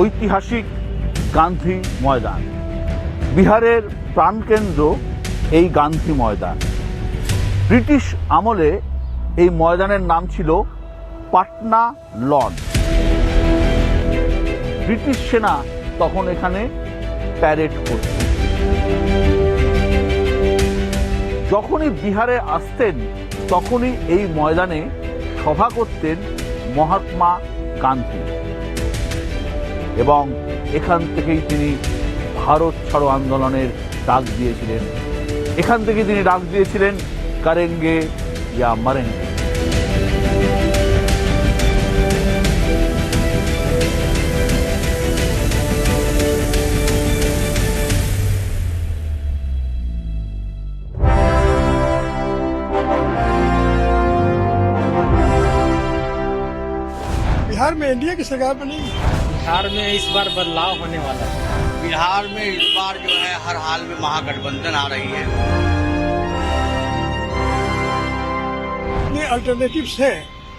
ঐতিহাসিক গান্ধী ময়দান। বিহারের প্রাণকেন্দ্র এই গান্ধী ময়দান। ব্রিটিশ আমলে এই ময়দানের নাম ছিল পাটনা লন। ব্রিটিশ সেনা তখন এখানে প্যারেড করত। যখনই বিহারে আসতেন, তখনই এই ময়দানে সভা করতেন মহাত্মা গান্ধী। এবং এখান থেকেই তিনি ভারত ছাড়ো আন্দোলনের ডাক দিয়েছিলেন এখান থেকে তিনি ডাক দিয়েছিলেন কারেঙ্গে ইয়া মারেঙ্গে बिहार में एनडीए की सरकार बनेगी बिहार में इस बार बदलाव होने वाला है। बिहार में इस बार जो है हर हाल में महागठबंधन आ रही है। इतने अल्टरनेटिव्स हैं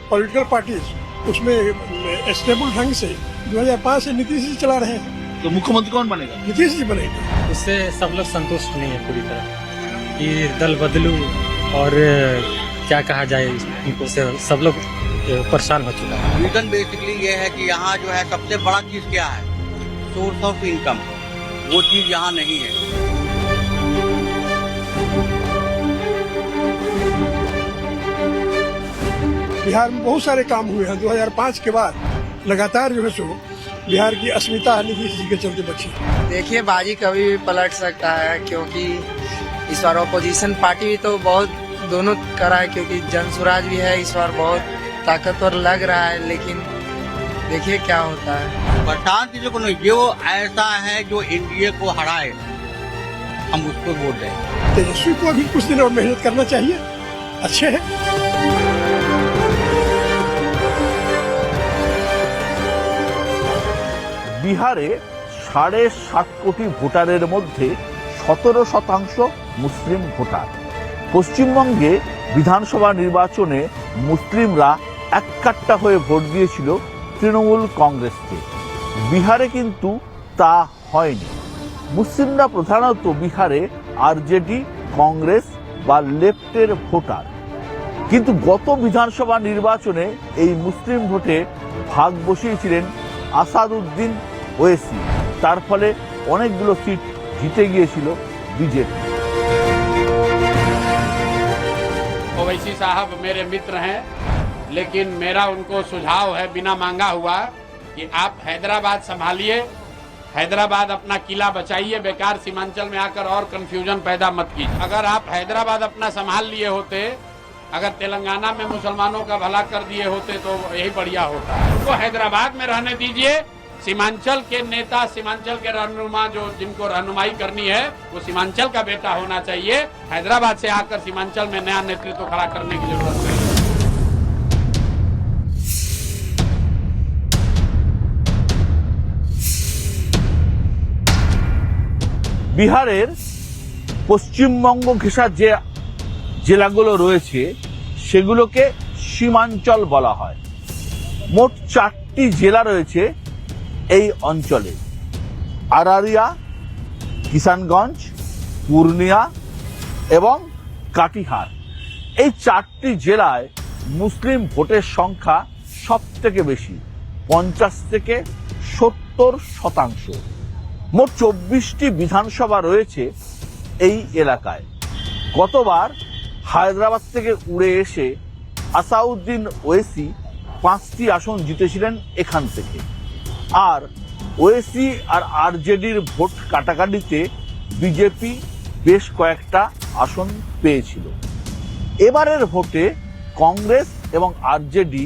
पॉलिटिकल पार्टीज़ उसमें स्टेबल ढंग से 2005 से नीतीश जी चला रहे हैं। तो मुख्यमंत्री कौन बनेगा? नीतीश जी बनेगा। उससे सब लोग संतुष्ट नहीं है पूरी तरह। कि दल बदलू और क्या कहा जाए इनको से सब लोग परेशान हो चुका है। रीजन बेसिकली ये है कि यहाँ जो है सबसे बड़ा चीज़ क्या है? सोर्स ऑफ़ इनकम वो चीज़ यहाँ नहीं है। बिहार में बहुत सारे काम हुए हैं। 2005 के बाद लगातार जो है सो बिहार की अस्मिता के चलते बची। देखिए बाजी कभी भी पलट सकता है क्योंकि इस बार ऑपोजिशन पार्टी भी तो बहुत दोनों करा है क्योंकि जन स्वराज भी है इस बार बहुत ताकतवर लग रहा है लेकिन देखिए क्या होता है प्रशांत जी को नहीं जो ऐसा है जो एनडीए को हराए हम उसको वोट दें तेजस्वी को अभी कुछ दिन और मेहनत करना चाहिए अच्छे हैं বিহারে সাড়ে সাত কোটি ভোটারের মধ্যে সতেরো শতাংশ মুসলিম ভোটার পশ্চিমবঙ্গে বিধানসভা নির্বাচনে মুসলিমরা এককাট্টা হয়ে ভোট দিয়েছিল তৃণমূল কংগ্রেসকে। বিহারে কিন্তু তা হয়নি। মুসলিমরা প্রধানত বিহারে আরজেডি, কংগ্রেস বা লেফটের ভোটার। কিন্তু গত বিধানসভা নির্বাচনে এই মুসলিম ভোটে ভাগ বসিয়েছিলেন আসাদউদ্দিন ওয়েসি। তার ফলে অনেকগুলো সিট জিতে গিয়েছিল বিজেপি। ওয়েসি সাহেব, মেরে মিত্র হ্যাঁ। लेकिन मेरा उनको सुझाव है, बिना मांगा हुआ, कि आप हैदराबाद संभालिए। हैदराबाद अपना किला बचाइए, बेकार सीमांचल में आकर और कंफ्यूजन पैदा मत कीजिए। अगर आप हैदराबाद अपना संभाल लिए होते, अगर तेलंगाना में मुसलमानों का भला कर दिए होते तो यही बढ़िया होता। उनको हैदराबाद में रहने दीजिए। सीमांचल के नेता, सीमांचल के रहनुमा, जो जिनको रहनुमाई करनी है, वो सीमांचल का बेटा होना चाहिए। हैदराबाद से आकर सीमांचल में नया नेतृत्व खड़ा करने की ज़रूरत नहीं। বিহারের পশ্চিমবঙ্গ ঘেঁষা যে জেলাগুলো রয়েছে, সেগুলোকে সীমাঞ্চল বলা হয়। মোট চারটি জেলা রয়েছে এই অঞ্চলে। আরারিয়া, কিষানগঞ্জ, পূর্ণিয়া এবং কাটিহার। এই চারটি জেলায় মুসলিম ভোটের সংখ্যা সব থেকে বেশি, পঞ্চাশ থেকে সত্তর শতাংশ। মোট চব্বিশটি বিধানসভা রয়েছে এই এলাকায়। গতবার হায়দ্রাবাদ থেকে উড়ে এসে আসাউদ্দিন ওয়েসি পাঁচটি আসন জিতেছিলেন এখান থেকে। আর ওয়েসি আর আরজেডির ভোট কাটাকাটিতে বিজেপি বেশ কয়েকটা আসন পেয়েছিল। এবারের ভোটে কংগ্রেস এবং আরজেডি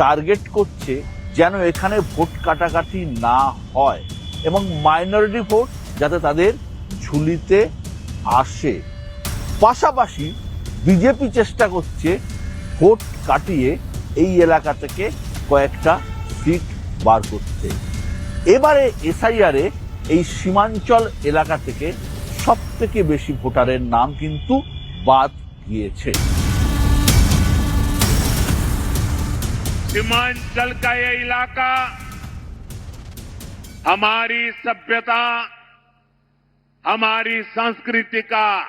টার্গেট করছে যেন এখানে ভোট কাটাকাটি না হয়। এবং মাইনরিটি ভোট যাতে তাদের ঝুলিতে আসে পাশাপাশি বিজেপি চেষ্টা করছে ভোট কাটিয়ে এই এলাকা থেকে কয়েকটা সিট বার করতে এবারে এসআইআরে এই সীমাঞ্চল এলাকা থেকে সব থেকে বেশি ভোটারের নাম কিন্তু বাদ গিয়েছে सीमांचल का ये इलाका हमारी सभ्यता, हमारी संस्कृति का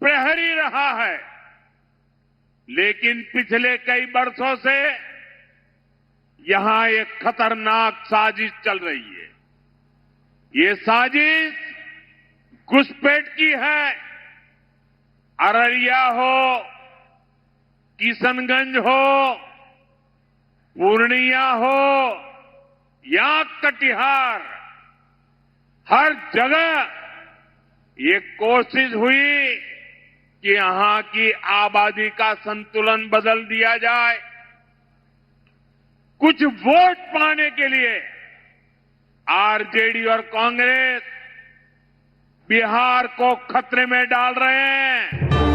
प्रहरी रहा है। लेकिन पिछले कई वर्षों से यहाँ एक खतरनाक साजिश चल रही है। ये साजिश घुसपैठ की है। अररिया हो, किशनगंज हो, पूर्णिया हो या कटिहार हर जगह ये कोशिश हुई कि यहाँ की आबादी का संतुलन बदल दिया जाए। कुछ वोट पाने के लिए आरजेडी और कांग्रेस बिहार को खतरे में डाल रहे हैं।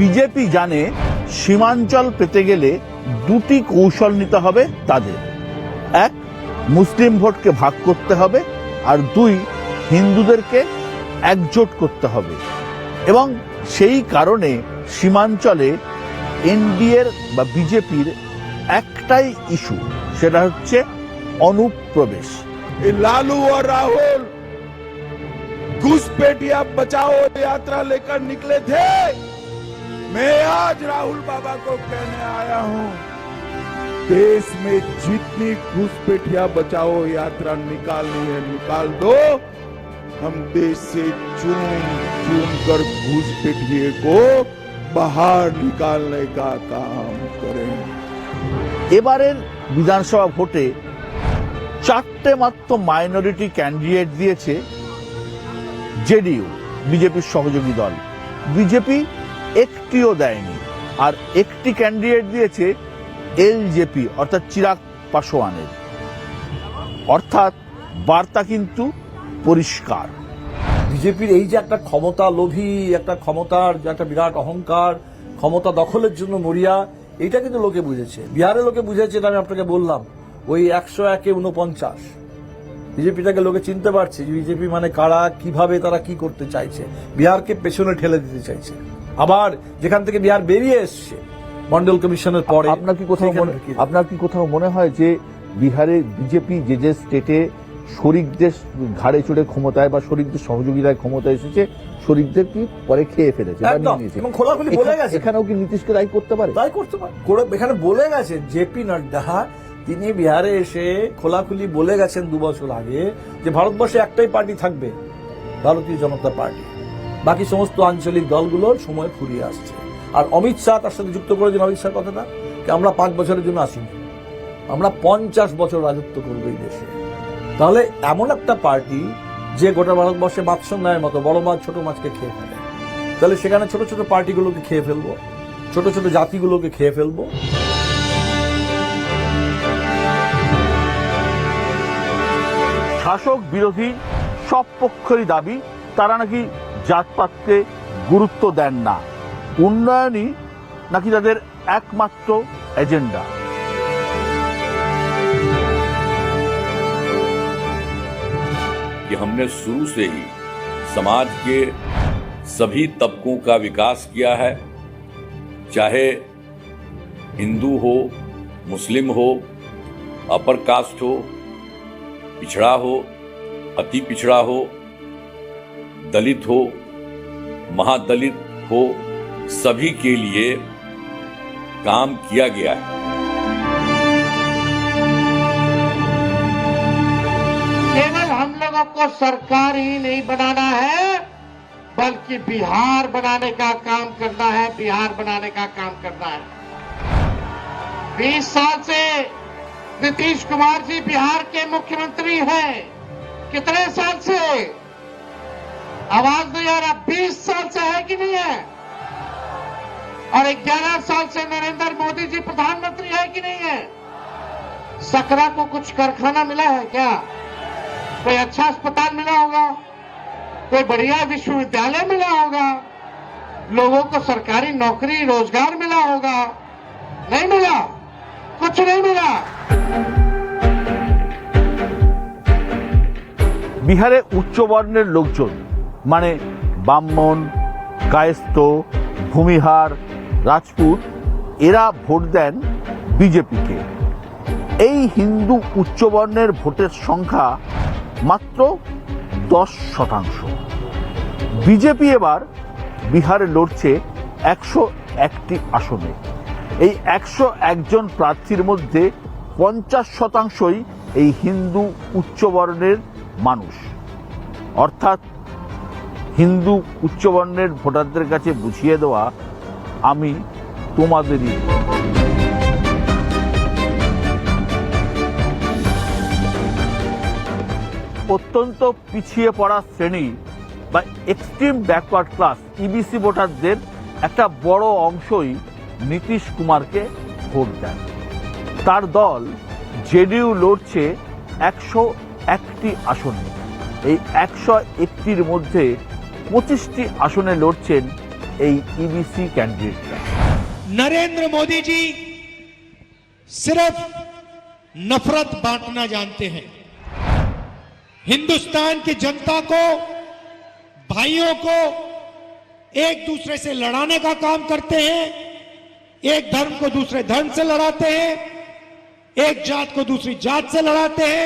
বিজেপি জানে সীমাঞ্চল পেতে গেলে দুটি কৌশল নিতে হবে তাদের এক মুসলিম ভোটকে ভাগ করতে হবে আর দুই হিন্দুদেরকে একজোট করতে হবে এবং সেই কারণে সীমাঞ্চলে এনডিএর বা বিজেপির একটাই ইস্যু সেটা হচ্ছে অনুপ্রবেশ ये लालू और राहुल घुसपैठिया बचाओ यात्रा लेकर निकले थे मैं आज राहुल बाबा को कहने आया हूं देश में जितनी घुसपैठिया बचाओ यात्रा निकालनी है निकाल दो हम देश से चुन चुन कर घुसपैठिए को बाहर निकालने का काम करें এবারের বিধানসভা ভোটে চারটে মাত্র মাইনরিটি ক্যান্ডিডেট দিয়েছে জেডিইউ বিজেপির সহযোগী দল বিজেপি একটিও দেয়নি। আর একটি ক্যান্ডিডেট দিয়েছে এলজেপি অর্থাৎ চিরাগ পাশোয়ানের। অর্থাৎ বার্তা কিন্তু পরিষ্কার। বিজেপির এই যে একটা ক্ষমতা লোভী, একটা ক্ষমতার যে একটা বিরাট অহংকার, ক্ষমতা দখলের জন্য মরিয়া এটা কিন্তু লোকে বুঝেছে। বিহারের লোকে বুঝেছে এটা আমি আপনাকে বললাম, ওই একশো একে উনপঞ্চাশ বিজেপিটাকে লোকে চিনতে পারছে বিজেপি মানে কারা, কীভাবে তারা কি করতে চাইছে। বিহারকে পেছনে ঠেলে দিতে চাইছে। আবার যেখান থেকে বিহার বেরিয়ে এসছে মন্ডল কমিশনের পরে আপনার কি কোথাও মনে আপনার কি কোথাও মনে হয় যে বিহারে বিজেপি যে যে স্টেটে শরিকদের ঘাড়ে চড়ে ক্ষমতায় বা শরিকদের সহযোগিতায় ক্ষমতায় এসেছে শরিকদের কি পরে খেয়ে ফেলেছে বলে গেছে। এখানেও কি নীতিশকে দায়ী করতে পারে? তাই করতে পারে। এখানে বলে গেছেন জেপি নাড্ডা তিনি বিহারে এসে খোলাখুলি বলে গেছেন দু বছর আগে যে ভারতবর্ষে একটাই পার্টি থাকবে ভারতীয় জনতা পার্টি। বাকি সমস্ত আঞ্চলিক দলগুলোর সময় ফুরিয়ে আসছে। আর অমিত শাহ তার সাথে যুক্ত করে দিন অমিত শাহ কথাটা, যে আমরা পাঁচ বছরের জন্য আসিনি। আমরা পঞ্চাশ বছর রাজত্ব করব এই দেশে। তাহলে এমন একটা পার্টি যে গোটা ভারতবর্ষে বাৎসন্যায়ের মতো বড় মাছ, ছোট মাছকে খেয়ে ফেলে। তাহলে সেখানে ছোট ছোট পার্টিগুলোকে খেয়ে ফেলব, ছোট ছোট জাতিগুলোকে খেয়ে ফেলব। শাসক বিরোধী সব পক্ষেরই দাবি, তারা নাকি জাতপাতকে গুরুত্ব দেন না উন্নয়নই নাকি তাদের একমাত্র এজেন্ডা कि हमने शुरू से ही समाज के सभी तबकों का विकास किया है चाहे हिंदू हो मुस्लिम हो अपर कास्ट हो पिछड़ा हो अति पिछड़ा हो दलित हो, महादलित हो, सभी के लिए काम किया गया है। केवल हम लोगों को सरकार ही नहीं बनाना है, बल्कि बिहार बनाने का काम करना है, बिहार बनाने का काम करना है। बीस साल से नीतीश कुमार जी बिहार के मुख्यमंत्री हैं। कितने साल से? आवाज नहीं आ रहा बीस साल से है कि नहीं है और ग्यारह साल से नरेंद्र मोदी जी प्रधानमंत्री है कि नहीं है सकरा को कुछ कारखाना मिला है क्या कोई अच्छा अस्पताल मिला होगा कोई बढ़िया विश्वविद्यालय मिला होगा लोगों को सरकारी नौकरी रोजगार मिला होगा नहीं मिला कुछ नहीं मिला বিহারে উচ্চবর্ণের লোকজন মানে ব্রাহ্মণ কায়স্থ, ভূমিহার, রাজপুত, এরা ভোট দেন বিজেপিকে। এই হিন্দু উচ্চবর্ণের ভোটের সংখ্যা মাত্র দশ শতাংশ। বিজেপি এবার বিহারে লড়ছে একশো একটি আসনে। এই একশো একজন প্রার্থীর মধ্যে পঞ্চাশ শতাংশই এই হিন্দু উচ্চবর্ণের মানুষ। অর্থাৎ হিন্দু উচ্চবর্ণের ভোটারদের কাছে বুঝিয়ে দেওয়া আমি তোমাদেরই। অত্যন্ত পিছিয়ে পড়া শ্রেণি বা এক্সট্রিম ব্যাকওয়ার্ড ক্লাস ইবিসি ভোটারদের একটা বড় অংশই নীতিশ কুমারকে ভোট দেন তার দল জেডিইউ লড়ছে একশো একটি আসনে। এই একশো একটির মধ্যে পঁচিশটি আসনে লড়ছেন এই ইবিসি ক্যান্ডিডেটরা नरेंद्र मोदी जी सिर्फ नफरत बांटना जानते हैं हिंदुस्तान की जनता को भाइयों को एक दूसरे से लड़ाने का काम करते हैं एक धर्म को दूसरे धर्म से लड़ाते हैं एक जात को दूसरी जात से लड़ाते हैं